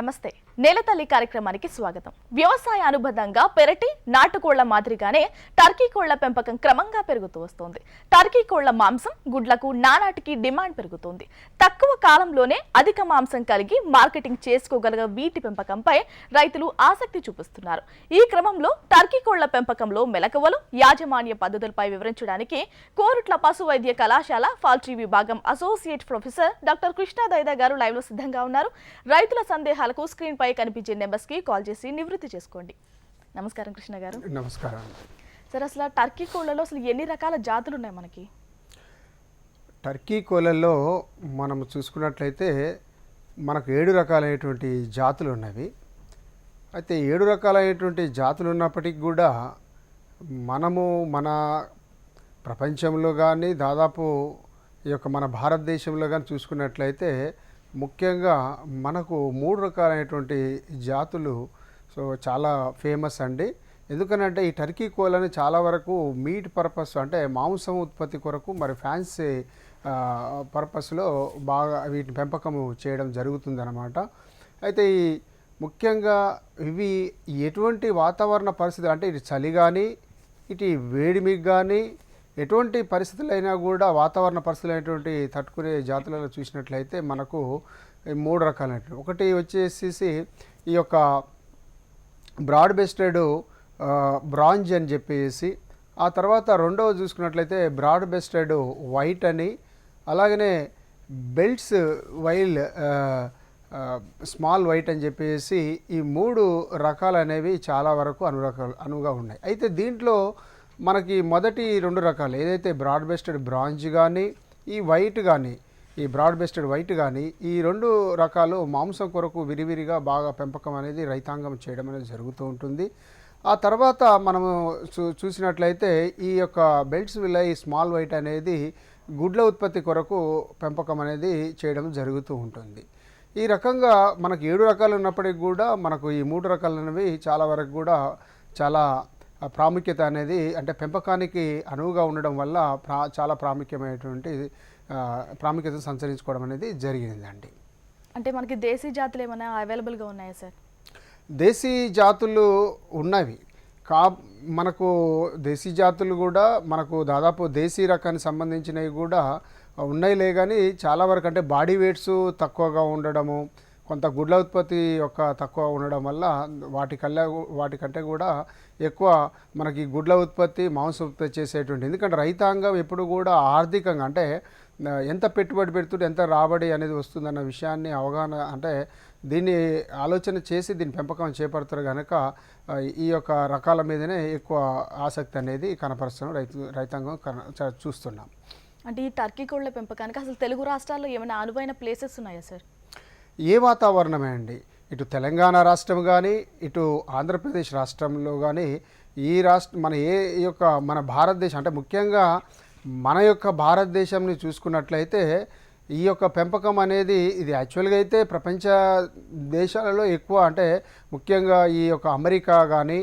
నమస్తే. నేలతల్లి కార్యక్రమానికి స్వాగతం. వ్యవసాయ అనుబంధంగా పెరటి నాటుకోళ్ళ మాదిరిగానే టర్కీ కోళ్ళ పెంపకం క్రమంగా పెరుగుతూ వస్తోంది. టర్కీ కోళ్ళ మాంసం గుడ్లకు నానాటికి డిమాండ్ పెరుగుతోంది. తక్కువ కాలంలోనే అధిక మాంసం కలిగి మార్కెటింగ్ చేసుకోగల వీటి పెంపకంపై రైతులు ఆసక్తి చూపిస్తున్నారు. ఈ క్రమంలో టర్కీ కోళ్ళ పెంపకంలో మెలకువలు యాజమాన్య పద్ధతులపై వివరించడానికి కోరుట్ల పశు వైద్య కళాశాల ఫాల్ట్రీ విభాగం associate professor doctor Krishna Daida గారు లైవ్లో సిద్ధంగా ఉన్నారు. రైతుల సందేహాలకు స్క్రీన్ పై కనిపించే నెంబర్స్కి కాల్ చేసి నివృత్తి చేసుకోండి. నమస్కారం కృష్ణ గారు. నమస్కారం. సార్ అసలు టర్కీ కోళ్ళలో అసలు ఎన్ని రకాల జాతులు ఉన్నాయి మనకి? టర్కీ కోళ్ళల్లో మనం చూసుకున్నట్లయితే మనకు ఏడు రకాలైనటువంటి జాతులు ఉన్నవి. అయితే ఏడు రకాలైనటువంటి జాతులు ఉన్నప్పటికీ కూడా మనము మన ప్రపంచంలో కానీ దాదాపు ఈ యొక్క మన భారతదేశంలో కానీ చూసుకున్నట్లయితే ముఖ్యంగా మనకు మూడు రకాలైనటువంటి జాతులు సో చాలా ఫేమస్ అండి. ఎందుకనంటే ఈ టర్కీ కోళ్ళని చాలా వరకు మీట్ పర్పస్ అంటే మాంసం ఉత్పత్తి కొరకు మరి ఫ్యాన్సీ పర్పస్లో బాగా వీటిని పెంపకం చేయడం జరుగుతుందన్నమాట. అయితే ఈ ముఖ్యంగా ఇవి ఎటువంటి వాతావరణ పరిస్థితులు అంటే ఇటు చలి కానీ ఇటు వేడిమికి కానీ ఎటువంటి పరిస్థితులైనా కూడా వాతావరణ పరిస్థితులైనటువంటి తట్టుకునే జాతులలో చూసినట్లయితే మనకు మూడు రకాలైనటువంటి ఒకటి వచ్చేసేసి ఈ యొక్క బ్రాడ్ బెస్టెడ్ బ్రాంజ్ అని చెప్పేసి ఆ తర్వాత రెండవ చూసుకున్నట్లయితే బ్రాడ్ బెస్టెడ్ వైట్ అని అలాగనే బెల్ట్స్ వైల్ స్మాల్ వైట్ అని చెప్పేసి ఈ మూడు రకాలు అనేవి చాలా వరకు అనురకాలు అనువుగా ఉన్నాయి. అయితే దీంట్లో మనకి మొదటి రెండు రకాలు ఏదైతే బ్రాడ్ బెస్టెడ్ బ్రాంజ్ కానీ ఈ వైట్ కానీ ఈ బ్రాడ్ బెస్టెడ్ వైట్ కానీ ఈ రెండు రకాలు మాంసం కొరకు విరివిరిగా బాగా పెంపకం అనేది రైతాంగం చేయడం అనేది జరుగుతూ ఉంటుంది. ఆ తర్వాత మనము చూ చూసినట్లయితే ఈ యొక్క బెల్ట్స్ విల్ల ఈ స్మాల్ వైట్ అనేది గుడ్ల ఉత్పత్తి కొరకు పెంపకం అనేది చేయడం జరుగుతూ ఉంటుంది. ఈ రకంగా మనకు ఏడు రకాలు ఉన్నప్పటికీ కూడా మనకు ఈ మూడు రకాలనేవి చాలా వరకు కూడా చాలా ప్రాముఖ్యత అనేది అంటే పెంపకానికి అనువుగా ఉండడం వల్ల ప్రా చాలా ప్రాముఖ్యమైనటువంటి ఆ, ప్రాముఖ్యత సంచరించుకోవడం అనేది జరిగిందండి. అంటే మనకి దేశీ జాతులు ఏమైనా అవైలబుల్గా ఉన్నాయా సార్? దేశీ జాతులు ఉన్నవి. కా మనకు దేశీ జాతులు కూడా మనకు దాదాపు దేశీ రకానికి సంబంధించినవి కూడా ఉన్నాయిలే కానీ చాలా వరకు అంటే బాడీ వెయిట్స్ తక్కువగా ఉండడము కొంత గుడ్ల ఉత్పత్తి యొక్క తక్కువ ఉండడం వల్ల వాటికల్లా వాటికంటే కూడా ఎక్కువ మనకి గుడ్ల ఉత్పత్తి మాంసం ఉత్పత్తి చేసేటువంటి ఎందుకంటే రైతాంగం ఎప్పుడు కూడా ఆర్థికంగా అంటే ఎంత పెట్టుబడి పెడుతుంటే ఎంత రాబడి అనేది వస్తుందన్న విషయాన్ని అవగాహన అంటే దీన్ని ఆలోచన చేసి దీని పెంపకం చేపడతారు కనుక ఈ యొక్క రకాల మీదనే ఎక్కువ ఆసక్తి అనేది కనపరుస్తున్నాం రైతు రైతాంగం కన- చ- చూస్తున్నాం. అంటే ఈ టర్కీ కోళ్ళ పెంపకానికి అసలు తెలుగు రాష్ట్రాల్లో ఏమైనా అనువైన ప్లేసెస్ ఉన్నాయా సార్? ఏ వాతావరణమే అండి? ఇటు తెలంగాణ రాష్ట్రం కానీ ఇటు ఆంధ్రప్రదేశ్ రాష్ట్రంలో కానీ ఈ రాష్ట్ర మన ఏ ఈ యొక్క మన భారతదేశం అంటే ముఖ్యంగా మన యొక్క భారతదేశంని చూసుకున్నట్లయితే ఈ యొక్క పెంపకం అనేది ఇది యాక్చువల్గా అయితే ప్రపంచ దేశాలలో ఎక్కువ అంటే ముఖ్యంగా ఈ యొక్క అమెరికా కానీ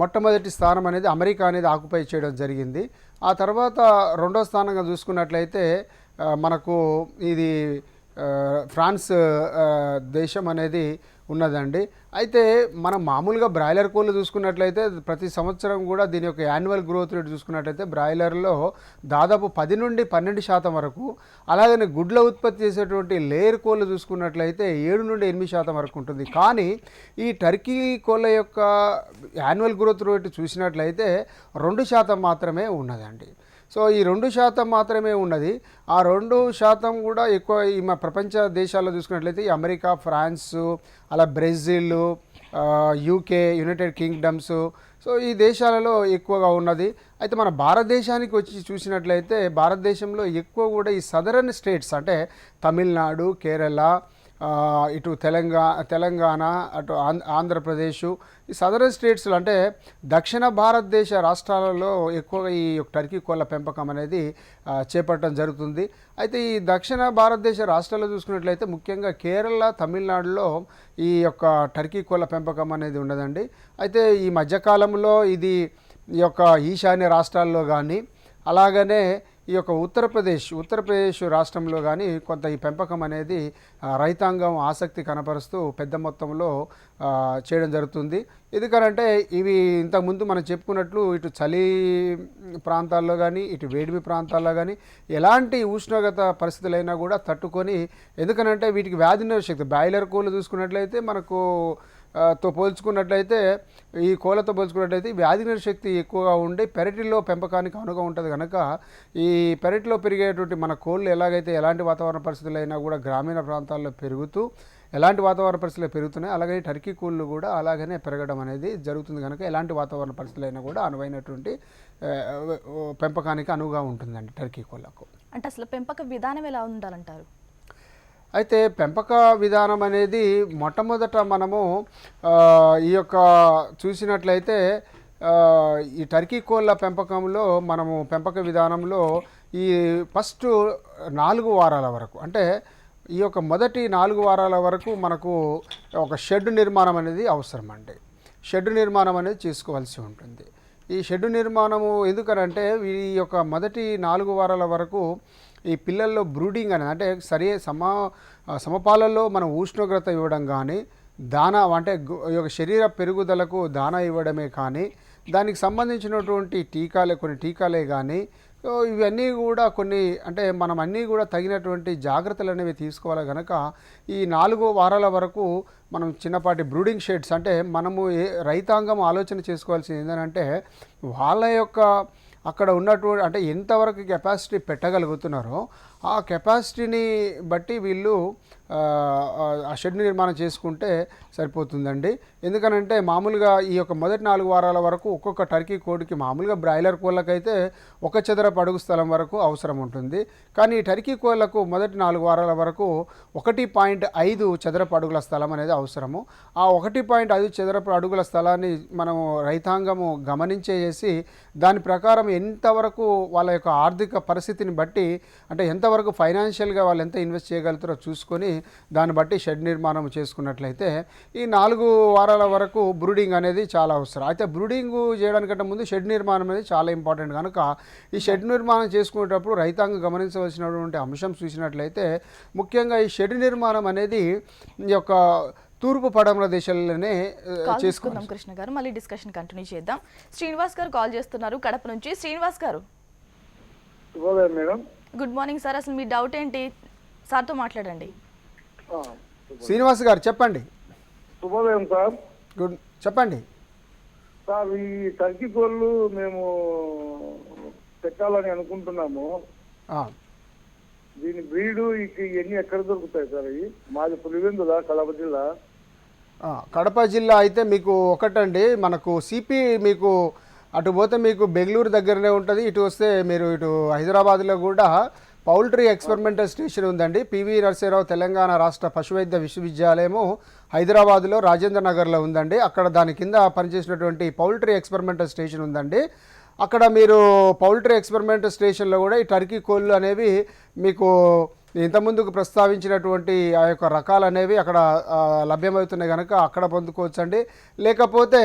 మొట్టమొదటి స్థానం అనేది అమెరికా అనేది ఆక్యుపై చేయడం జరిగింది. ఆ తర్వాత రెండో స్థానంగా చూసుకున్నట్లయితే మనకు ఇది ఫ్రాన్స్ దేశం అనేది ఉన్నదండి. అయితే మనం మామూలుగా బ్రాయిలర్ కోళ్ళు చూసుకున్నట్లయితే ప్రతి సంవత్సరం కూడా దీని యొక్క యాన్యువల్ గ్రోత్ రేట్ చూసుకున్నట్లయితే బ్రాయిలర్లో దాదాపు పది నుండి పన్నెండు శాతం వరకు అలాగనే గుడ్ల ఉత్పత్తి చేసేటువంటి లేయర్ కోళ్ళు చూసుకున్నట్లయితే ఏడు నుండి ఎనిమిది శాతం వరకు ఉంటుంది. కానీ ఈ టర్కీ కోళ్ళ యొక్క యాన్యువల్ గ్రోత్ రేట్ చూసినట్లయితే రెండు శాతం మాత్రమే ఉన్నదండి. సో ఈ రెండు శాతం మాత్రమే ఉన్నది. ఆ రెండు శాతం కూడా ఎక్కువ ఈ మా ప్రపంచ దేశాల్లో చూసుకున్నట్లయితే అమెరికా ఫ్రాన్స్ అలా Brazil UK United Kingdoms. So ఈ దేశాలలో ఎక్కువగా ఉన్నది. అయితే మన భారతదేశానికి వచ్చి చూసినట్లయితే భారతదేశంలో ఎక్కువ కూడా ఈ సదరన్ స్టేట్స్ అంటే తమిళనాడు కేరళ ఇటు తెలంగాణ తెలంగాణ అటు ఆంధ్ర ఆంధ్రప్రదేశ్ ఈ సదరన్ స్టేట్స్లో అంటే దక్షిణ భారతదేశ రాష్ట్రాలలో ఎక్కువగా ఈ యొక్క టర్కీ కోళ్ళ పెంపకం అనేది చేపట్టడం జరుగుతుంది. అయితే ఈ దక్షిణ భారతదేశ రాష్ట్రాల్లో చూసుకున్నట్లయితే ముఖ్యంగా కేరళ తమిళనాడులో ఈ యొక్క టర్కీ కోళ్ళ పెంపకం అనేది ఉండదండి. అయితే ఈ మధ్యకాలంలో ఇది ఈ యొక్క ఈశాన్య రాష్ట్రాల్లో కానీ అలాగనే ఈ యొక్క ఉత్తరప్రదేశ్ ఉత్తరప్రదేశ్ రాష్ట్రంలో కానీ కొంత ఈ పెంపకం అనేది రైతాంగం ఆసక్తి కనపరుస్తూ పెద్ద మొత్తంలో చేయడం జరుగుతుంది. ఎందుకనంటే ఇవి ఇంతకుముందు మనం చెప్పుకున్నట్లు ఇటు చలి ప్రాంతాల్లో కానీ ఇటు వేడిమి ప్రాంతాల్లో కానీ ఎలాంటి ఉష్ణోగ్రత పరిస్థితులైనా కూడా తట్టుకొని ఎందుకనంటే వీటికి వ్యాధి శక్తి బాయిలర్ కోళ్ళు చూసుకున్నట్లయితే మనకు తో పోల్చుకున్నట్లయితే ఈ కోళ్ళతో పోల్చుకున్నట్లయితే వ్యాధి శక్తి ఎక్కువగా ఉండి పెరటిలో పెంపకానికి అనువుగా ఉంటుంది కనుక ఈ పెరటిలో పెరిగేటువంటి మన కోళ్ళు ఎలాగైతే ఎలాంటి వాతావరణ పరిస్థితులైనా కూడా గ్రామీణ ప్రాంతాల్లో పెరుగుతూ ఎలాంటి వాతావరణ పరిస్థితులు పెరుగుతున్నాయి అలాగే టర్కీ కోళ్ళు కూడా అలాగనే పెరగడం అనేది జరుగుతుంది కనుక ఎలాంటి వాతావరణ పరిస్థితులైనా కూడా అనువైనటువంటి పెంపకానికి అనువుగా ఉంటుందండి టర్కీ కోళ్ళకు. అంటే అసలు పెంపక విధానం ఎలా ఉండాలంటారు? అయితే పెంపక విధానం అనేది మొట్టమొదట మనము ఈ యొక్క చూసినట్లయితే ఈ టర్కీ కోళ్ళ పెంపకంలో మనము పెంపక విధానంలో ఈ ఫస్ట్ నాలుగు వారాల వరకు అంటే ఈ యొక్క మొదటి నాలుగు వారాల వరకు మనకు ఒక షెడ్ నిర్మాణం అనేది అవసరం అండి. షెడ్ నిర్మాణం అనేది చేసుకోవాల్సి ఉంటుంది. ఈ షెడ్ నిర్మాణము ఎందుకనంటే ఈ యొక్క మొదటి నాలుగు వారాల వరకు ఈ పిల్లల్లో బ్రూడింగ్ అనేది అంటే సరి సమ సమపాలలో మనం ఉష్ణోగ్రత ఇవ్వడం కానీ దానా అంటే ఈ యొక్క శరీర పెరుగుదలకు దాన ఇవ్వడమే కానీ దానికి సంబంధించినటువంటి టీకాలే కొన్ని టీకాలే కానీ ఇవన్నీ కూడా కొన్ని అంటే మనం అన్నీ కూడా తగినటువంటి జాగ్రత్తలు అనేవి తీసుకోవాలి కనుక ఈ నాలుగు వారాల వరకు మనం చిన్నపాటి బ్రూడింగ్ షెడ్స్ అంటే మనము ఏ రైతాంగం ఆలోచన చేసుకోవాల్సింది ఏంటంటే వాళ్ళ యొక్క అక్కడ ఉన్నటువంటి అంటే ఎంతవరకు కెపాసిటీ పెట్టగలుగుతున్నారో ఆ కెపాసిటీని బట్టి వీళ్ళు ఆ, షెడ్ నిర్మాణం చేసుకుంటే సరిపోతుందండి. ఎందుకనంటే మామూలుగా ఈ యొక్క మొదటి నాలుగు వారాల వరకు ఒక్కొక్క టర్కీ కోడికి మామూలుగా బ్రాయిలర్ కోళ్ళకైతే ఒక చదరపు అడుగు స్థలం వరకు అవసరం ఉంటుంది. కానీ ఈ టర్కీ కోళ్ళకు మొదటి నాలుగు వారాల వరకు ఒకటి పాయింట్ ఐదు చదరపు అడుగుల స్థలం అనేది అవసరము. ఆ ఒకటి పాయింట్ ఐదు చదరపు అడుగుల స్థలాన్ని మనము రైతాంగము గమనించేసి దాని ప్రకారం ఎంతవరకు వాళ్ళ యొక్క ఆర్థిక పరిస్థితిని బట్టి అంటే ఎంతవరకు ఫైనాన్షియల్గా వాళ్ళు ఎంత ఇన్వెస్ట్ చేయగలుగుతారో చూసుకొని దాన్ని బట్టి షెడ్ నిర్మాణం చేసుకున్నట్లయితే ఈ నాలుగు వారాల వరకు బ్రూడింగ్ అనేది చాలా అవసరం. అయితే బ్రూడింగ్ చేయడానికంటే ముందు షెడ్ నిర్మాణం అనేది చాలా ఇంపార్టెంట్. కనుక ఈ షెడ్ నిర్మాణం చేసుకునేటప్పుడు రైతాంగం గమనించవలసినటువంటి అంశం చూసినట్లయితే ముఖ్యంగా ఈ షెడ్ నిర్మాణం అనేది ఈ యొక్క తూర్పు పడమర దేశాలలోనే ఆ, కాల్ చేసుకోవాలి తీసుకుందాం కృష్ణ గారు. మళ్ళీ డిస్కషన్ కంటిన్యూ చేద్దాం. శ్రీనివాస్ గారు కాల్ చేస్తున్నారు. కడప నుంచి. శ్రీనివాస్ గారు. శుభోదయం మేడం. గుడ్ మార్నింగ్ సార్ అసలు మీ డౌట్ ఏంటి? సార్తో మాట్లాడండి. శ్రీనివాస్ గారు చెప్పండి. శుభోదయం సార్. గుడ్ చెప్పండి. సార్ ఈ టర్కీ కోళ్ళు మేము పెట్టాలని అనుకుంటున్నాము. ఆ, దీని బ్రీడు ఇవన్నీ ఎక్కడ దొరుకుతాయి సార్ ఇవి మాది పులివెందుల కడప జిల్లా. ఆ, కడప జిల్లా అయితే మీకు ఒకటండి. మనకు సిపి మీకు అటు పోతే మీకు బెంగళూరు దగ్గరనే ఉంటుంది ఇటు వస్తే మీరు ఇటు హైదరాబాద్లో కూడా పౌల్ట్రీ ఎక్స్పెరిమెంటల్ స్టేషన్ ఉందండి. పివి నరసింహరావు తెలంగాణ రాష్ట్ర పశువైద్య విశ్వవిద్యాలయము హైదరాబాద్లో రాజేంద్ర నగర్లో ఉందండి. అక్కడ దాని కింద పనిచేసినటువంటి పౌల్ట్రీ ఎక్స్పెరిమెంటల్ స్టేషన్ ఉందండి. అక్కడ మీరు పౌల్ట్రీ ఎక్స్పెరిమెంట్ స్టేషన్లో కూడా ఈ టర్కీ కోళ్ళు అనేవి మీకు ఇంతకుముందుకు ప్రస్తావించినటువంటి ఆ యొక్క రకాలు అనేవి అక్కడ లభ్యమవుతున్నాయి కనుక అక్కడ పొందుకోవచ్చండి. లేకపోతే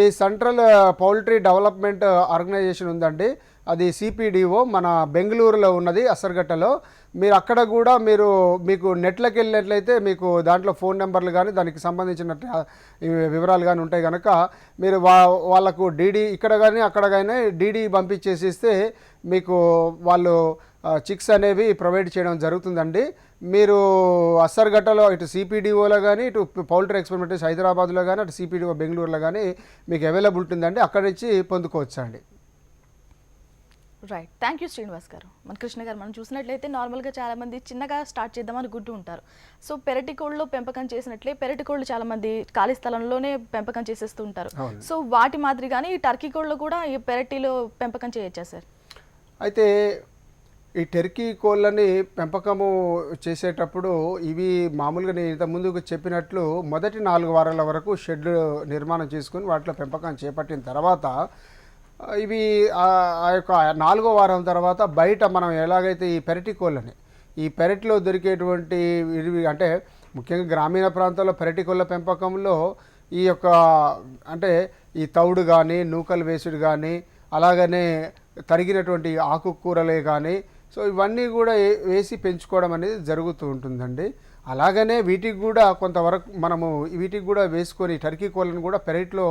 ఈ సెంట్రల్ పౌల్ట్రీ డెవలప్మెంట్ ఆర్గనైజేషన్ ఉందండి. అది సిపిడిఓ మన బెంగళూరులో ఉన్నది అసర్గట్టలో. మీరు అక్కడ కూడా మీరు మీకు నెట్లోకి వెళ్ళినట్లయితే మీకు దాంట్లో ఫోన్ నెంబర్లు కానీ దానికి సంబంధించిన వివరాలు కానీ ఉంటాయి కనుక మీరు వా వాళ్ళకు డీడీ ఇక్కడ కానీ అక్కడ కానీ డీడీ పంపించేసిస్తే మీకు వాళ్ళు చిక్స్ అనేవి ప్రొవైడ్ చేయడం జరుగుతుందండి. మీరు అస్సర్గట్టలో ఇటు సిపిడిఓలో కానీ ఇటు పౌల్ట్రీ ఎక్స్పెరిమెంటేషన్ హైదరాబాద్లో కానీ అటు సిపిడిఓ బెంగళూరులో కానీ మీకు అవైలబుల్ ఉంటుందండి అక్కడి నుంచి పొందుకోవచ్చు అండి రైట్ థ్యాంక్ యూ శ్రీనివాస్ గారు. మన కృష్ణ గారు మనం చూసినట్లయితే నార్మల్గా చాలా మంది చిన్నగా స్టార్ట్ చేద్దాం అనుకుంటూ ఉంటారు. సో పెరటి కోళ్ళు పెంపకం చేసినట్లే పెరటి కోళ్ళు చాలా మంది ఖాళీ స్థలంలోనే పెంపకం చేసేస్తూ ఉంటారు. సో వాటి మాదిరిగానే ఈ టర్కీ కోళ్ళు కూడా ఈ పెరటిలో పెంపకం చేయొచ్చా సార్ అయితే ఈ టెర్కీ కోళ్ళని పెంపకము చేసేటప్పుడు ఇవి మామూలుగా నేను ఇంత ముందుకు చెప్పినట్లు మొదటి నాలుగు వారాల వరకు షెడ్ నిర్మాణం చేసుకుని వాటిలో పెంపకం చేపట్టిన తర్వాత ఇవి ఆ ఆ యొక్క నాలుగో వారం తర్వాత బయట మనం ఎలాగైతే ఈ పెరటి కోళ్ళని ఈ పెరటిలో దొరికేటువంటి ఇవి అంటే ముఖ్యంగా గ్రామీణ ప్రాంతాల్లో పెరటి కోళ్ళ పెంపకంలో ఈ యొక్క అంటే ఈ తౌడు కానీ నూకలు వేసుడు కానీ అలాగనే తరిగినటువంటి ఆకుకూరలే కానీ సో ఇవన్నీ కూడా వేసి పెంచుకోవడం అనేది జరుగుతూ ఉంటుందండి. అలాగనే వీటికి కూడా కొంతవరకు మనము వీటికి కూడా వేసుకొని టర్కీ కోళ్ళను కూడా పెరట్లో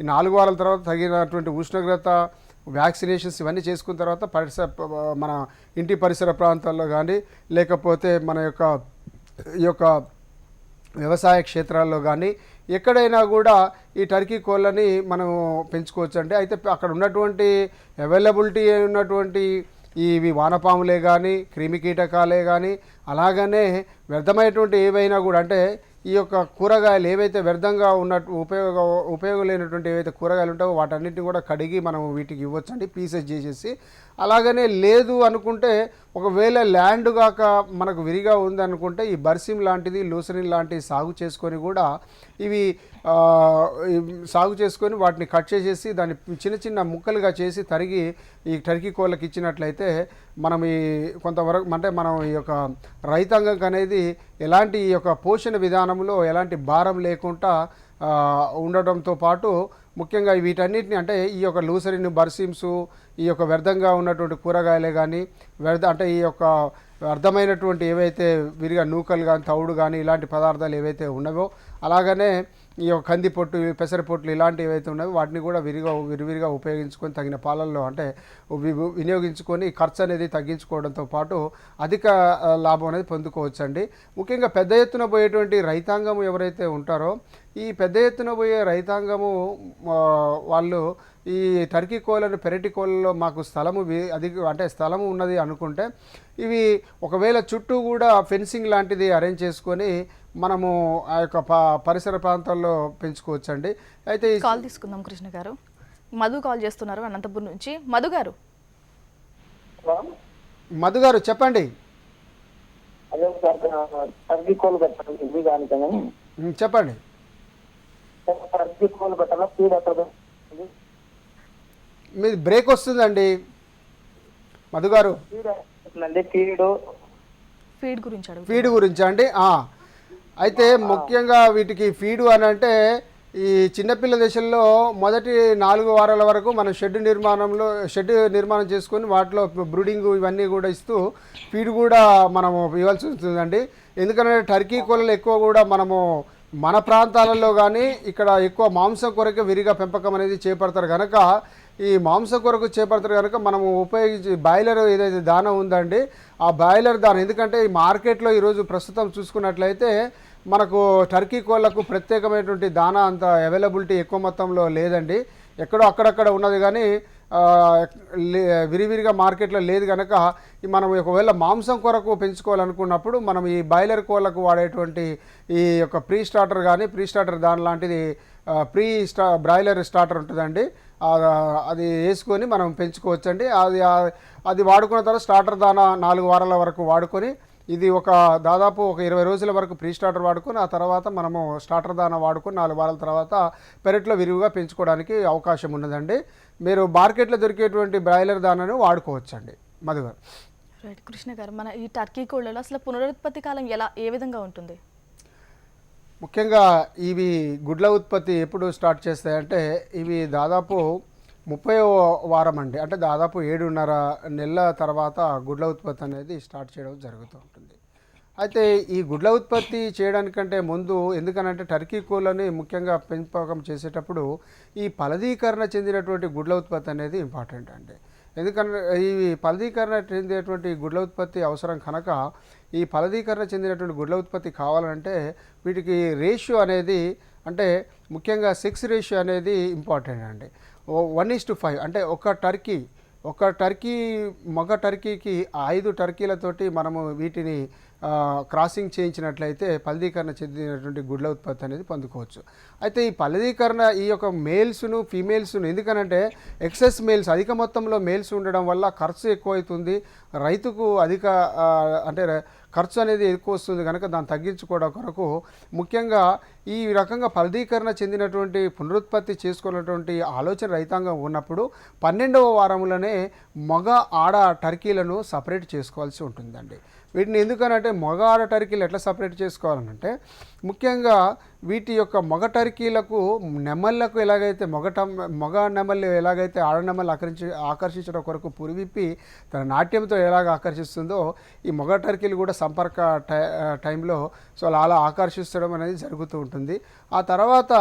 ఈ నాలుగు వారాల తర్వాత తగినటువంటి ఉష్ణోగ్రత వ్యాక్సినేషన్స్ ఇవన్నీ చేసుకున్న తర్వాత పరిసర మన ఇంటి పరిసర ప్రాంతాల్లో కానీ లేకపోతే మన యొక్క ఈ యొక్క వ్యవసాయ క్షేత్రాల్లో కానీ ఎక్కడైనా కూడా ఈ టర్కీ కోళ్ళని మనం పెంచుకోవచ్చు అండి అయితే అక్కడ ఉన్నటువంటి అవైలబిలిటీ ఉన్నటువంటి ఇవి వానపాములే కానీ క్రిమికీటకాలే కానీ అలాగనే వ్యర్థమైనటువంటి ఏవైనా కూడా అంటే ఈ యొక్క కూరగాయలు ఏవైతే వ్యర్థంగా ఉన్నట్టు ఉపయోగ ఉపయోగం లేనటువంటి ఏవైతే కూరగాయలు ఉంటాయో వాటన్నిటిని కూడా కడిగి మనం వీటికి ఇవ్వచ్చండి పీసెస్ చేసేసి. అలాగనే లేదు అనుకుంటే ఒకవేళ ల్యాండ్ కాక మనకు విరిగా ఉందనుకుంటే ఈ బర్సిమ్ లాంటిది లూసరిన్ లాంటివి సాగు చేసుకొని కూడా ఇవి సాగు చేసుకొని వాటిని కట్ చేసేసి దాన్ని చిన్న చిన్న ముక్కలుగా చేసి తరిగి ఈ టర్కీ కోళ్ళకి ఇచ్చినట్లయితే మనం ఈ కొంతవరకు అంటే మనం ఈ యొక్క రైతాంగం అనేది ఎలాంటి ఈ యొక్క పోషణ విధానంలో ఎలాంటి భారం లేకుండా ఉండడంతో ఉండటంతో పాటు ముఖ్యంగా వీటన్నిటిని అంటే ఈ యొక్క లూసరిన్ బర్సిమ్స్ ఈ యొక్క వ్యర్థంగా ఉన్నటువంటి కూరగాయలే కానీ వ్యర్థ అంటే ఈ యొక్క వ్యర్థమైనటువంటి ఏవైతే విరిగా నూకలు కానీ తౌడు కానీ ఇలాంటి పదార్థాలు ఏవైతే ఉన్నావో అలాగనే ఈ యొక్క కంది పొట్టు పెసరపొట్లు ఇలాంటివి ఏవైతే ఉన్నాయో వాటిని కూడా విరిగా విరివిరిగా ఉపయోగించుకొని తగిన పాలల్లో అంటే వి- వినియోగించుకొని ఖర్చు అనేది తగ్గించుకోవడంతో పాటు అధిక లాభం అనేది పొందుకోవచ్చండి. ముఖ్యంగా పెద్ద ఎత్తున పోయేటువంటి రైతాంగం ఎవరైతే ఉంటారో ఈ పెద్ద ఎత్తున పోయే రైతాంగము వాళ్ళు ఈ టర్కీ కోళ్ళను పెరటి కోళ్ళలో మాకు స్థలము అధిక అంటే స్థలము ఉన్నది అనుకుంటే ఇవి ఒకవేళ చుట్టూ కూడా ఫెన్సింగ్ లాంటిది అరేంజ్ చేసుకొని మనము ఆ యొక్క ప- పరిసర ప్రాంతాల్లో పెంచుకోవచ్చండి. అయితే ఈ- కాల్ తీసుకుందాం కృష్ణ గారు. మధు కాల్ చేస్తున్నారు అనంతపురం నుంచి. మధు గారు. మధు గారు చెప్పండి. అదే చెప్పండి టర్కీ కోళ్ళు పెట్టాలా ఫీడ్ ఎక్కడ దొరుకుతుంది? మీది బ్రేక్ వస్తుందండి. మధు గారు. ఫీడ్ గురించి ఫీడ్ గురించి అండి. ఆ. అయితే ముఖ్యంగా వీటికి ఫీడు అని అంటే ఈ చిన్నపిల్ల దశల్లో మొదటి నాలుగు వారాల వరకు మనం షెడ్ నిర్మాణంలో షెడ్ నిర్మాణం చేసుకొని వాటిలో బ్రూడింగ్ ఇవన్నీ కూడా ఇస్తూ ఫీడ్ కూడా మనము ఇవ్వాల్సి ఉంటుందండి ఎందుకంటే టర్కీ కోళ్ళలు ఎక్కువ కూడా మనము మన ప్రాంతాలలో కానీ ఇక్కడ ఎక్కువ మాంసం కొరకే విరిగా పెంపకం అనేది చేపడతారు. కనుక ఈ మాంసం కొరకు చేపడతారు కనుక మనము ఉపయోగించి బాయిలర్ ఏదైతే దాన ఉందండి ఆ బాయిలర్ దాన ఎందుకంటే ఈ మార్కెట్లో ఈరోజు ప్రస్తుతం చూసుకున్నట్లయితే మనకు టర్కీ కోళ్ళకు ప్రత్యేకమైనటువంటి దానా అంత అవైలబిలిటీ ఎక్కువ మొత్తంలో లేదండి. ఎక్కడో అక్కడక్కడ ఉన్నది కానీ విరివిరిగా మార్కెట్లో లేదు కనుక మనం ఒకవేళ మాంసం కొరకు పెంచుకోవాలనుకున్నప్పుడు మనం ఈ బాయిలర్ కోళ్ళకు వాడేటువంటి ఈ యొక్క ప్రీ స్టార్టర్ కానీ ప్రీ స్టార్టర్ దాని లాంటిది ప్రీ స్టా బ్రాయిలర్ స్టార్టర్ ఉంటుందండి. అది వేసుకొని మనం పెంచుకోవచ్చండి. అది అది వాడుకున్న తర్వాత స్టార్టర్ దానా నాలుగు వారాల వరకు వాడుకొని ఇది ఒక దాదాపు ఒక ఇరవై రోజుల వరకు ప్రీ స్టార్టర్ వాడుకొని ఆ తర్వాత మనము స్టార్టర్ దాన వాడుకొని నాలుగు వారాల తర్వాత పెరట్లో విరివిగా పెంచుకోవడానికి అవకాశం ఉన్నదండి. మీరు మార్కెట్లో దొరికేటువంటి బ్రాయిలర్ దానాను వాడుకోవచ్చండి. మధుగారు. రైట్ కృష్ణ గారు మన ఈ టర్కీ కోళ్ళలో అసలు పునరుత్పత్తి కాలం ఎలా ఏ విధంగా ఉంటుంది? ముఖ్యంగా ఇవి గుడ్ల ఉత్పత్తి ఎప్పుడు స్టార్ట్ చేస్తాయంటే ఇవి దాదాపు ముప్పై వారం అండి అంటే దాదాపు ఏడున్నర నెలల తర్వాత గుడ్ల ఉత్పత్తి అనేది స్టార్ట్ చేయడం జరుగుతూ ఉంటుంది. అయితే ఈ గుడ్ల ఉత్పత్తి చేయడానికంటే ముందు ఎందుకనంటే టర్కీ కోళ్ళని ముఖ్యంగా పెంపకం చేసేటప్పుడు ఈ ఫలదీకరణ చెందినటువంటి గుడ్ల ఉత్పత్తి అనేది ఇంపార్టెంట్ అండి. ఎందుకంటే ఈ ఫలదీకరణ చెందినటువంటి గుడ్ల ఉత్పత్తి అవసరం కనుక ఈ ఫలదీకరణ చెందినటువంటి గుడ్ల ఉత్పత్తి కావాలంటే వీటికి రేషియో అనేది అంటే ముఖ్యంగా సెక్స్ రేషియో అనేది ఇంపార్టెంట్ అండి. వన్ ఈస్ టు ఫైవ్ అంటే ఒక టర్కీ ఒక టర్కీ మగ టర్కీకి ఐదు టర్కీలతోటి మనము వీటిని క్రాసింగ్ చేయించినట్లయితే ఫలదీకరణ చెందినటువంటి గుడ్ల ఉత్పత్తి అనేది పొందుకోవచ్చు. అయితే ఈ ఫలదీకరణ ఈ యొక్క మేల్స్ను ఫీమేల్స్ను ఎందుకనంటే ఎక్సెస్ మేల్స్ అధిక మొత్తంలో మేల్స్ ఉండడం వల్ల ఖర్చు ఎక్కువ అవుతుంది రైతుకు అధిక అంటే ఖర్చు అనేది ఎక్కువ వస్తుంది కనుక దాన్ని తగ్గించుకోవడం కొరకు ముఖ్యంగా ఈ రకంగా ఫలదీకరణ చెందినటువంటి పునరుత్పత్తి చేసుకున్నటువంటి ఆలోచన రైతాంగం ఉన్నప్పుడు పన్నెండవ వారంలోనే మగ ఆడ టర్కీలను సపరేట్ చేసుకోవాల్సి ఉంటుందండి. వీటిని ఎందుకనంటే మగ ఆడ టర్కీలు ఎట్లా సపరేట్ చేసుకోవాలనంటే ముఖ్యంగా వీటి యొక్క మగ టర్కీలకు నెమళ్ళకు ఎలాగైతే మగ మగ నెమళ్ళు ఎలాగైతే ఆడ నెమళ్ళు ఆకర్షించి ఆకర్షించడం కొరకు పురివిప్పి తన నాట్యంతో ఎలాగ ఆకర్షిస్తుందో ఈ మగ టర్కీలు కూడా సంపర్క టై టైంలో సో అలా అలా ఆకర్షిస్తడం అనేది జరుగుతూ ఉంటుంది. ఆ తర్వాత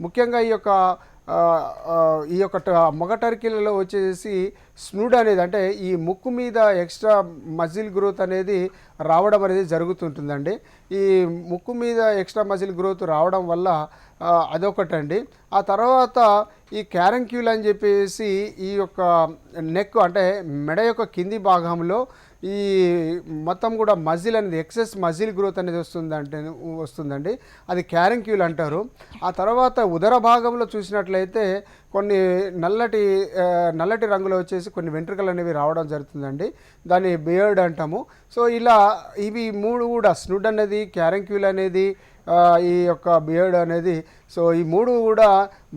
ముఖ్యంగా ఈ యొక్క ఈ యొక్క మగ టర్కీలలో వచ్చేసి స్నూడ్ అనేది అంటే ఈ ముక్కు మీద ఎక్స్ట్రా మజిల్ గ్రోత్ అనేది రావడం అనేది జరుగుతుంటుందండి. ఈ ముక్కు మీద ఎక్స్ట్రా మజిల్ గ్రోత్ రావడం వల్ల అదొకటండి. ఆ తర్వాత ఈ క్యారంక్యూల్ అని చెప్పేసి ఈ యొక్క నెక్ అంటే మెడ యొక్క కింది భాగంలో ఈ మొత్తం కూడా మజిల్ అనేది ఎక్సెస్ మజిల్ గ్రోత్ అనేది వస్తుందంటే వస్తుందండి. అది క్యారంక్యూల్ అంటారు. ఆ తర్వాత ఉదర భాగంలో చూసినట్లయితే కొన్ని నల్లటి నల్లటి రంగులో వచ్చేసి కొన్ని వెంట్రుకలు అనేవి రావడం జరుగుతుందండి. దాన్ని బియర్డ్ అంటాము. సో ఇలా ఇవి మూడు కూడా స్నుడ్ అనేది క్యారంక్యూల్ అనేది ఈ యొక్క బియర్డ్ అనేది. సో ఈ మూడు కూడా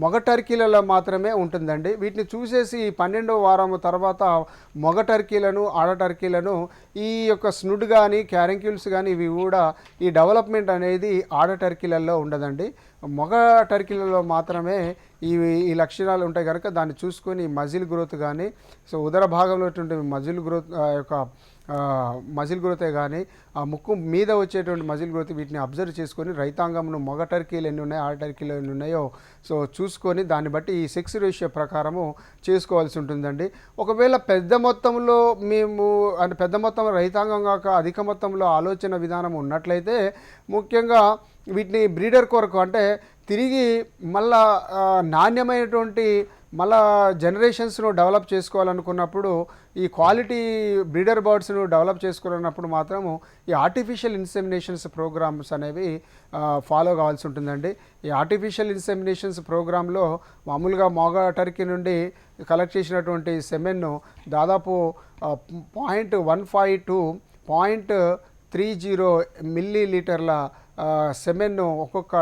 మొగ టర్కీలలో మాత్రమే ఉంటుందండి. వీటిని చూసేసి పన్నెండవ పన్నెండో వారం తర్వాత మొగ టర్కీలను ఆడ టర్కీలను ఈ యొక్క స్నుడ్ కానీ క్యారంక్యూల్స్ కానీ ఇవి కూడా ఈ డెవలప్మెంట్ అనేది ఆడ టర్కీలలో ఉండదండి. మొగ టర్కీలలో మాత్రమే ఈ ఈ లక్షణాలు ఉంటాయి కనుక దాన్ని చూసుకొని మజిల్ గ్రోత్ కానీ సో ఉదర భాగంలో మజిల్ గ్రోత్ యొక్క మజిల్ గ్రోతే కానీ ఆ ముక్కు మీద వచ్చేటువంటి మజిల్ గ్రోత్ వీటిని అబ్జర్వ్ చేసుకొని రైతాంగంను మగ టర్కీలు ఎన్ని ఉన్నాయో ఆడ టర్కీలు ఎన్ని ఉన్నాయో సో చూసుకొని దాన్ని బట్టి ఈ సెక్స్ రేషియో ప్రకారము చేసుకోవాల్సి ఉంటుందండి. ఒకవేళ పెద్ద మొత్తంలో మేము అంటే పెద్ద మొత్తంలో రైతాంగం కాక అధిక మొత్తంలో ఆలోచన విధానం ఉన్నట్లయితే ముఖ్యంగా వీటిని బ్రీడర్ కొరకు అంటే తిరిగి మళ్ళా నాణ్యమైనటువంటి మళ్ళా జనరేషన్స్ను డెవలప్ చేసుకోవాలనుకున్నప్పుడు ఈ క్వాలిటీ బ్రీడర్ బర్డ్స్ను డెవలప్ చేసుకోవాలన్నప్పుడు మాత్రము ఈ ఆర్టిఫిషియల్ ఇన్సెమినేషన్స్ ప్రోగ్రామ్స్ అనేవి ఫాలో కావాల్సి ఉంటుందండి. ఈ ఆర్టిఫిషియల్ ఇన్సెమినేషన్స్ ప్రోగ్రాంలో మామూలుగా మోగ టర్కీ నుండి కలెక్ట్ చేసినటువంటి సెమెన్ను దాదాపు point one five to point three zero milli లీటర్ల సెమెన్ను ఒక్కొక్క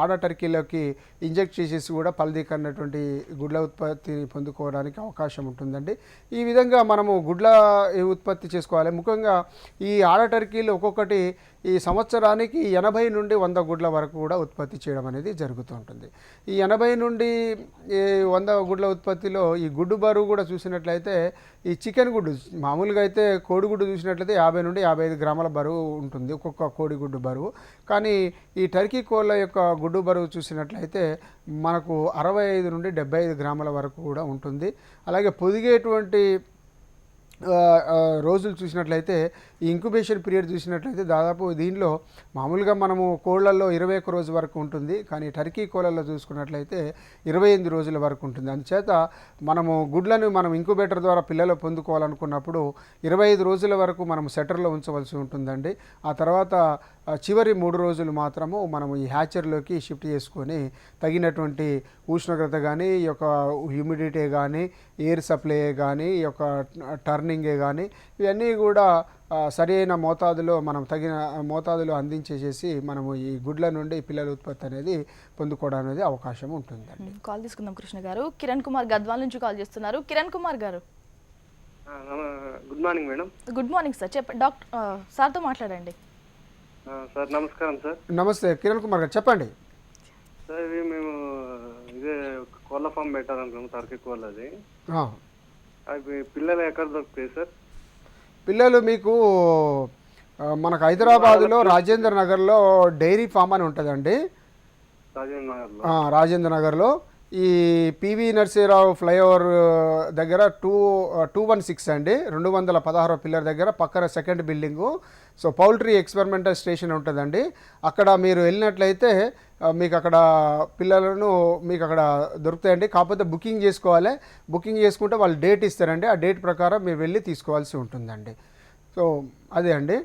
ఆడ టర్కీలోకి ఇంజెక్ట్ చేసేసి కూడా ఫలదీకరణటువంటి గుడ్ల ఉత్పత్తిని పొందుకోవడానికి అవకాశం ఉంటుందండి. ఈ విధంగా మనము గుడ్ల ఉత్పత్తి చేసుకోవాలి. ముఖ్యంగా ఈ ఆడ టర్కీలు ఒక్కొక్కటి ఈ సంవత్సరానికి ఎనభై నుండి వంద గుడ్ల వరకు కూడా ఉత్పత్తి చేయడం అనేది జరుగుతూ ఉంటుంది. ఈ ఎనభై నుండి ఈ వంద గుడ్ల ఉత్పత్తిలో ఈ గుడ్డు బరువు కూడా చూసినట్లయితే ఈ చికెన్ గుడ్డు మామూలుగా అయితే కోడిగుడ్డు చూసినట్లయితే యాభై నుండి యాభై ఐదు గ్రాముల బరువు ఉంటుంది ఒక్కొక్క కోడిగుడ్డు బరువు. కానీ ఈ టర్కీ కోళ్ళ యొక్క గుడ్డు బరువు చూసినట్లయితే మనకు అరవై ఐదు నుండి డెబ్బై ఐదు గ్రాముల వరకు కూడా ఉంటుంది. అలాగే పొదిగేటువంటి రోజులు చూసినట్లయితే ఈ ఇంక్యుబేషన్ పీరియడ్ చూసినట్లయితే దాదాపు దీనిలో మామూలుగా మనము కోళ్ళల్లో ఇరవై ఒక్క రోజు వరకు ఉంటుంది. కానీ టర్కీ కోళ్ళల్లో చూసుకున్నట్లయితే ఇరవై ఎనిమిది రోజుల వరకు ఉంటుంది. అందుచేత మనము గుడ్లను మనం ఇంక్యుబేటర్ ద్వారా పిల్లలు పొందుకోవాలనుకున్నప్పుడు ఇరవై ఐదు రోజుల వరకు మనం సెటర్లో ఉంచవలసి ఉంటుందండి. ఆ తర్వాత చివరి మూడు రోజులు మాత్రము మనము ఈ హ్యాచర్లోకి షిఫ్ట్ చేసుకొని తగినటువంటి ఉష్ణోగ్రత కానీ ఈ యొక్క హ్యూమిడిటీ కానీ ఎయిర్ సప్లై కానీ ఈ యొక్క టర్నింగే కానీ ఇవన్నీ కూడా ఆ, సరి అయిన మోతాదులో మనం తగిన మోతాదులో అందించేసేసి మనము ఈ గుడ్ల నుండి పిల్లల ఉత్పత్తి అనేది పొందుకోవడం అనేది అవకాశం ఉంటుందండి. కాల్ తీసుకుందాం కృష్ణ గారు. కిరణ్ కుమార్ గద్వాల్ నుంచి కాల్ చేస్తున్నారు. కిరణ్ కుమార్ గారు. Good morning madam. Good morning sir. చెప్పండి డాక్టర్ సార్తో మాట్లాడండి. సార్ నమస్కారం సార్. నమస్తే కిరణ్ కుమార్ గారు చెప్పండి. సార్ ఇవి మేము ఇదే కోళ్ళ ఫామ్ పెట్టాలనుకున్నాం టర్కీ కోళ్ళది అవి పిల్లలు ఎక్కడ దొరుకుతాయి సార్? పిల్లలు మీకు మనకు హైదరాబాదులో రాజేంద్ర నగర్లో డైరీ ఫామ్ అని ఉంటుందండి. రాజేంద్ర నగర్లో. ఆ, రాజేంద్ర నగర్లో. ఈ పివి నర్సీరావు ఫ్లైఓవర్ దగ్గర టూ టూ వన్ సిక్స్ అండి. రెండు వందల పదహారో పిల్లర్ దగ్గర పక్కన second building. So poultry experimental station ఉంటుందండి. అక్కడ మీరు వెళ్ళినట్లయితే మీకు అక్కడ పిల్లలను మీకు అక్కడ దొరుకుతాయండి. కాకపోతే బుకింగ్ చేసుకోవాలి. బుకింగ్ చేసుకుంటే వాళ్ళు డేట్ ఇస్తారండి. ఆ డేట్ ప్రకారం మీరు వెళ్ళి తీసుకోవాల్సి ఉంటుందండి. సో అదే అండి.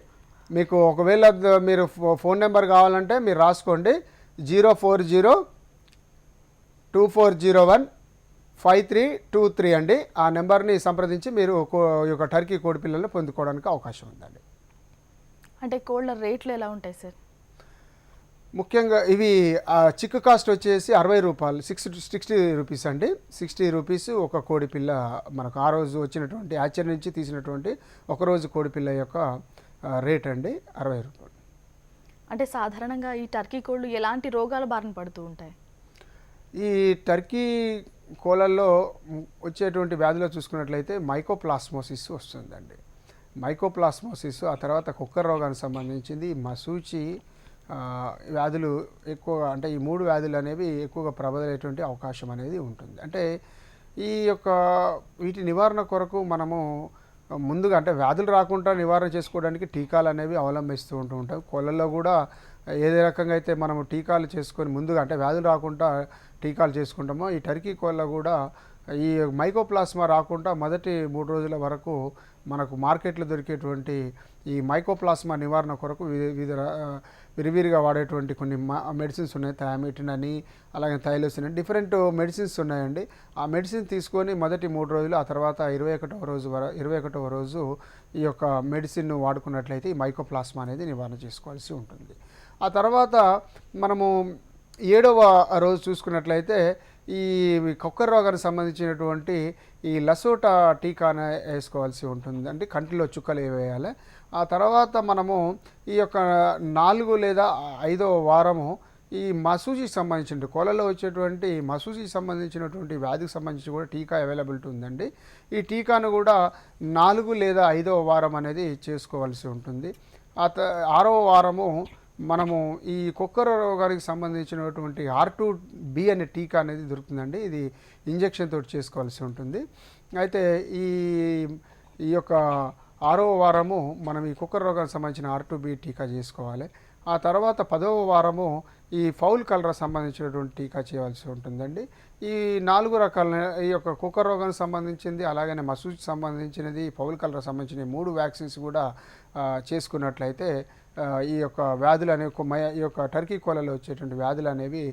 మీకు ఒకవేళ మీరు ఫో- ఫోన్ నెంబర్ కావాలంటే మీరు రాసుకోండి. Zero four zero two four zero one five three two three అండి. ఆ నెంబర్ని సంప్రదించి మీరు యొక్క టర్కీ కోడి పిల్లలను పొందుకోవడానికి అవకాశం ఉందండి. అంటే కోళ్ళ రేట్లు ఎలా ఉంటాయి సార్? ముఖ్యంగా ఇవి చిక్కు కాస్ట్ వచ్చేసి అరవై రూపాయలు సిక్స్ సిక్స్టీ రూపీస్ అండి. సిక్స్టీ రూపీస్ ఒక కోడి పిల్ల మనకు ఆ రోజు వచ్చినటువంటి ఆచరణ నుంచి తీసినటువంటి ఒక రోజు కోడి పిల్ల యొక్క రేట్ అండి అరవై రూపాయలు. అంటే సాధారణంగా ఈ టర్కీ కోళ్ళు ఎలాంటి రోగాల బారిన పడుతూ ఉంటాయి? ఈ టర్కీ కోళ్ళల్లో వచ్చేటువంటి వ్యాధిలో చూసుకున్నట్లయితే మైకోప్లాస్మోసిస్ వస్తుందండి. మైకోప్లాస్మోసిస్ ఆ తర్వాత కుక్కర్ రోగానికి సంబంధించింది. మసూచి వ్యాధులు ఎక్కువగా అంటే ఈ మూడు వ్యాధులు అనేవి ఎక్కువగా ప్రబలేటువంటి అవకాశం అనేది ఉంటుంది. అంటే ఈ యొక్క వీటి నివారణ కొరకు మనము ముందుగా అంటే వ్యాధులు రాకుండా నివారణ చేసుకోవడానికి టీకాలు అనేవి అవలంబిస్తూ ఉంటూ ఉంటాం కోళ్ళల్లో కూడా ఏదే రకంగా అయితే మనము టీకాలు చేసుకొని ముందుగా అంటే వ్యాధులు రాకుండా టీకాలు చేసుకుంటామో ఈ టర్కీ కోళ్ళ కూడా ఈ మైకోప్లాస్మా రాకుండా మొదటి మూడు రోజుల వరకు మనకు మార్కెట్లో దొరికేటువంటి ఈ మైకోప్లాస్మా నివారణ కొరకు వివిధ వివిధ విరివిరిగా వాడేటువంటి కొన్ని మెడిసిన్స్ ఉన్నాయి. థయామిటిన్ అని అలాగే థైలోసిన్ అని డిఫరెంట్ మెడిసిన్స్ ఉన్నాయండి. ఆ మెడిసిన్ తీసుకొని మొదటి మూడు రోజులు ఆ తర్వాత ఇరవై ఒకటవ రోజు వర ఇరవై ఒకటవ రోజు ఈ యొక్క మెడిసిన్ వాడుకున్నట్లయితే ఈ మైకోప్లాస్మా అనేది నివారణ చేసుకోవాల్సి ఉంటుంది. ఆ తర్వాత మనము ఏడవ రోజు చూసుకున్నట్లయితే ఈ కుక్కర్ రోగానికి సంబంధించినటువంటి ఈ లసోటా టీకాను వేసుకోవాల్సి ఉంటుంది. అంటే కంటిలో చుక్కలు వేయాలి. ఆ తర్వాత మనము ఈ యొక్క నాలుగు లేదా ఐదవ వారము ఈ మసూజికి సంబంధించిన కోళ్ళలో వచ్చేటువంటి మసూజికి సంబంధించినటువంటి వ్యాధికి సంబంధించి కూడా టీకా అవైలబిలిటీ ఉందండి. ఈ టీకాను కూడా నాలుగు లేదా ఐదవ వారం అనేది చేసుకోవాల్సి ఉంటుంది. ఆ త ఆరవ వారము మనము ఈ కుక్కర రోగానికి సంబంధించినటువంటి ఆర్ టూ బి అనే టీకా అనేది దొరుకుతుందండి. ఇది ఇంజెక్షన్ తోటి చేసుకోవాల్సి ఉంటుంది. అయితే ఈ ఈ యొక్క ఆరో వారము మనం ఈ కుక్కర్ రోగానికి సంబంధించిన ఆర్ టూ బి టీకా చేసుకోవాలి. ఆ తర్వాత పదవ వారము ఈ ఫౌల్ కలర్ సంబంధించినటువంటి టీకా చేయవలసి ఉంటుందండి. ఈ నాలుగు రకాల ఈ యొక్క కుక్కర్ రోగానికి సంబంధించింది అలాగనే మసూచి సంబంధించినది ఫౌల్ కలర్ సంబంధించిన మూడు వ్యాక్సిన్స్ కూడా చేసుకున్నట్లయితే ఈ యొక్క వ్యాధులు అనేవి ఈ యొక్క టర్కీ కోళ్ళలో వచ్చేటువంటి వ్యాధులు అనేవి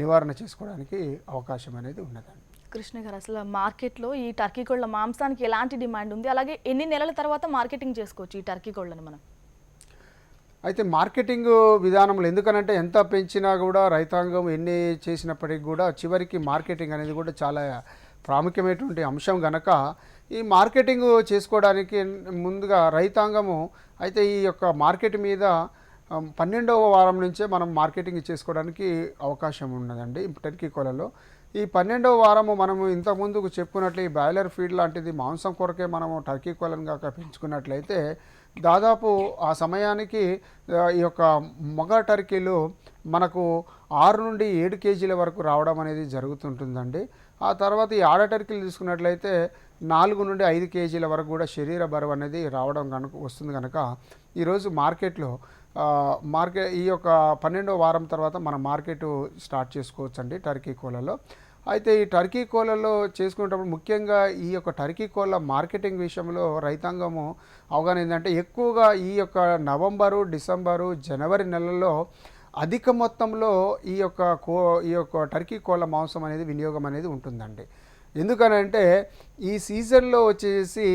నివారణ చేసుకోవడానికి అవకాశం అనేది ఉన్నదండి. కృష్ణ గారు అసలు మార్కెట్లో ఈ టర్కీ కోళ్ళ మాంసానికి ఎలాంటి డిమాండ్ ఉంది? అలాగే ఎన్ని నెలల తర్వాత మార్కెటింగ్ చేసుకోవచ్చు ఈ టర్కీ కోళ్ళను మనం? అయితే మార్కెటింగ్ విధానంలో ఎందుకనంటే ఎంత పెంచినా కూడా రైతాంగం ఎన్ని చేసినప్పటికీ కూడా చివరికి మార్కెటింగ్ అనేది కూడా చాలా ప్రాముఖ్యమైనటువంటి అంశం గనక ఈ మార్కెటింగ్ చేసుకోవడానికి ముందుగా రైతాంగము అయితే ఈ యొక్క మార్కెట్ మీద పన్నెండవ వారం నుంచే మనం మార్కెటింగ్ చేసుకోవడానికి అవకాశం ఉన్నదండి టర్కీ కోలలో. ఈ పన్నెండవ వారము మనము ఇంతకుముందుకు చెప్పుకున్నట్లు ఈ బాయిలర్ ఫీడ్ లాంటిది మాంసం కొరకే మనము టర్కీ కోలను కాక పెంచుకున్నట్లయితే దాదాపు ఆ సమయానికి ఈ యొక్క మగ టర్కీలు మనకు ఆరు నుండి ఏడు కేజీల వరకు రావడం అనేది జరుగుతుంటుందండి. ఆ తర్వాత ఈ ఆడ టర్కీలు తీసుకున్నట్లయితే నాలుగు నుండి ఐదు కేజీల వరకు కూడా శరీర బరువు అనేది రావడం కనుక వస్తుంది కనుక ఈరోజు మార్కెట్లో మార్కెట్ ఈ యొక్క పన్నెండో వారం తర్వాత మన మార్కెట్ స్టార్ట్ చేసుకోవచ్చు అండి టర్కీ కోళ్ళలో అయితే ఈ టర్కీ కోళ్ళలో చేసుకునేటప్పుడు ముఖ్యంగా ఈ యొక్క టర్కీ కోళ్ళ మార్కెటింగ్ విషయంలో రైతాంగము అవగాహన ఏంటంటే ఎక్కువగా ఈ యొక్క నవంబరు డిసెంబరు జనవరి నెలల్లో అధిక మొత్తంలో ఈ యొక్క కో ఈ యొక్క టర్కీ కోళ్ళ మాంసం అనేది వినియోగం అనేది ఉంటుందండి. ఎందుకనంటే ఈ సీజన్లో వచ్చేసి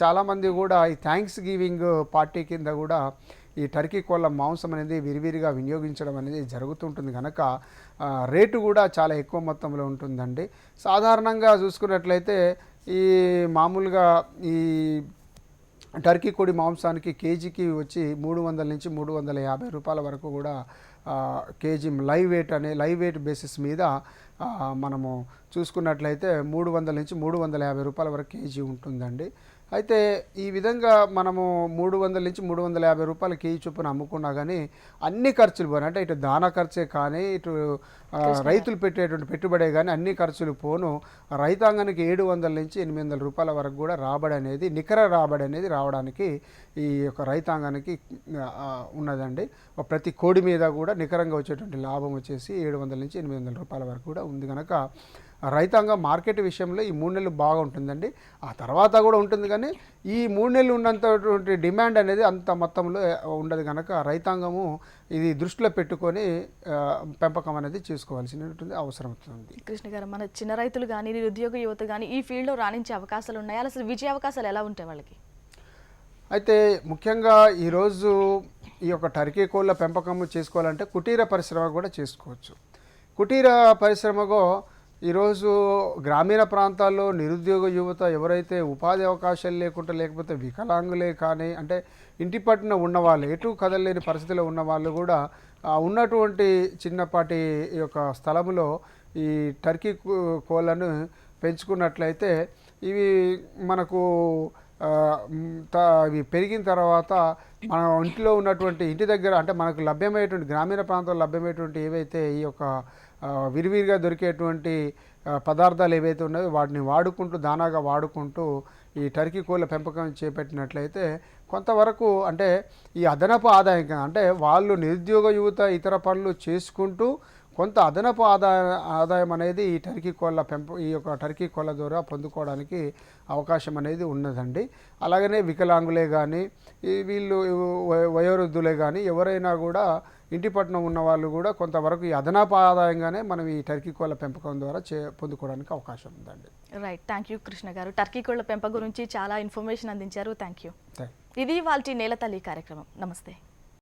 చాలామంది కూడా ఈ థ్యాంక్స్ గివింగ్ పార్టీ కింద కూడా ఈ టర్కీ కోళ్ళ మాంసం అనేది విరివిరిగా వినియోగించడం అనేది జరుగుతుంటుంది కనుక రేటు కూడా చాలా ఎక్కువ మొత్తంలో ఉంటుందండి. సాధారణంగా చూసుకున్నట్లయితే ఈ మామూలుగా ఈ టర్కీ కోడి మాంసానికి కేజీకి వచ్చి మూడు వందల నుంచి మూడు వందల యాభై రూపాయల వరకు కూడా కేజీ లైవ్ వెయిట్ అనే లైవ్ వెయిట్ బేసిస్ మీద మనము చూసుకున్నట్లయితే మూడు వందల నుంచి మూడు వందల యాభై రూపాయల వరకు కేజీ ఉంటుందండి. అయితే ఈ విధంగా మనము మూడు వందల నుంచి మూడు వందల యాభై రూపాయల కేజీ చొప్పున అమ్ముకున్నా కానీ అన్ని ఖర్చులు పోను. అంటే ఇటు దానా ఖర్చే కానీ ఇటు రైతులు పెట్టేటువంటి పెట్టుబడే కానీ అన్ని ఖర్చులు పోను. రైతాంగానికి ఏడు వందల నుంచి ఎనిమిది వందల రూపాయల వరకు కూడా రాబడి అనేది నికర రాబడి అనేది రావడానికి ఈ యొక్క రైతాంగానికి ఉన్నదండి. ప్రతి కోడి మీద కూడా నికరంగా వచ్చేటువంటి లాభం వచ్చేసి ఏడు వందల నుంచి ఎనిమిది వందల రూపాయల వరకు కూడా ఉంది కనుక రైతాంగం మార్కెట్ విషయంలో ఈ మూడు నెలలు బాగా ఉంటుందండి ఆ తర్వాత కూడా ఉంటుంది కానీ ఈ మూడు నెలలు ఉన్నంతటువంటి డిమాండ్ అనేది అంత మొత్తంలో ఉండదు కనుక రైతాంగము ఇది దృష్టిలో పెట్టుకొని పెంపకం అనేది చేసుకోవాల్సినటువంటి అవసరం ఉంది కృష్ణ గారు మన చిన్న రైతులు కానీ నిరుద్యోగ యువత కానీ ఈ ఫీల్డ్లో రాణించే అవకాశాలు ఉన్నాయి? అసలు విజయ అవకాశాలు ఎలా ఉంటాయి వాళ్ళకి? అయితే ముఖ్యంగా ఈరోజు ఈ యొక్క టర్కీ కోళ్ళ పెంపకం చేసుకోవాలంటే కుటీర పరిశ్రమ కూడా చేసుకోవచ్చు. కుటీర పరిశ్రమకు ఈరోజు గ్రామీణ ప్రాంతాల్లో నిరుద్యోగ యువత ఎవరైతే ఉపాధి అవకాశాలు లేకుండా లేకపోతే వికలాంగులే కానీ అంటే ఇంటి పట్టున ఉన్నవాళ్ళు ఎటు కదలలేని పరిస్థితిలో ఉన్న వాళ్ళు కూడా ఉన్నటువంటి చిన్నపాటి యొక్క స్థలములో ఈ టర్కీ కోళ్ళను పెంచుకున్నట్లయితే ఇవి మనకు త- ఇవి పెరిగిన తర్వాత మన ఇంట్లో ఉన్నటువంటి ఇంటి దగ్గర అంటే మనకు లభ్యమయ్యేటువంటి గ్రామీణ ప్రాంతాల్లో లభ్యమయ్యేటువంటి ఏవైతే ఈ యొక్క విరివిరిగా దొరికేటువంటి పదార్థాలు ఏవైతే ఉన్నాయో వాటిని వాడుకుంటూ దానాగా వాడుకుంటూ ఈ టర్కీ కోళ్ళ పెంపకం చేపట్టినట్లయితే కొంతవరకు అంటే ఈ అదనపు ఆదాయం అంటే వాళ్ళు నిరుద్యోగ యువత ఇతర పనులు చేసుకుంటూ కొంత అదనపు ఆదాయ ఆదాయం అనేది ఈ టర్కీ కోళ్ళ పెంప ఈ యొక్క టర్కీ కోళ్ళ ద్వారా పొందుకోవడానికి అవకాశం అనేది ఉన్నదండి. అలాగనే వికలాంగులే కానీ వీళ్ళు వయోవృద్ధులే కానీ ఎవరైనా కూడా ఇంటి పట్టణం ఉన్న వాళ్ళు కూడా కొంతవరకు ఈ అదనపు ఆదాయంగానే మనం ఈ టర్కీ కోళ్ళ పెంపకం ద్వారా చే పొందుకోవడానికి అవకాశం ఉందండి. రైట్ థ్యాంక్ యూ కృష్ణ గారు. టర్కీ కోళ్ళ పెంపకం గురించి చాలా ఇన్ఫర్మేషన్ అందించారు. థ్యాంక్ యూ ఇది వాళ్ళ నేల తల్లి కార్యక్రమం. నమస్తే.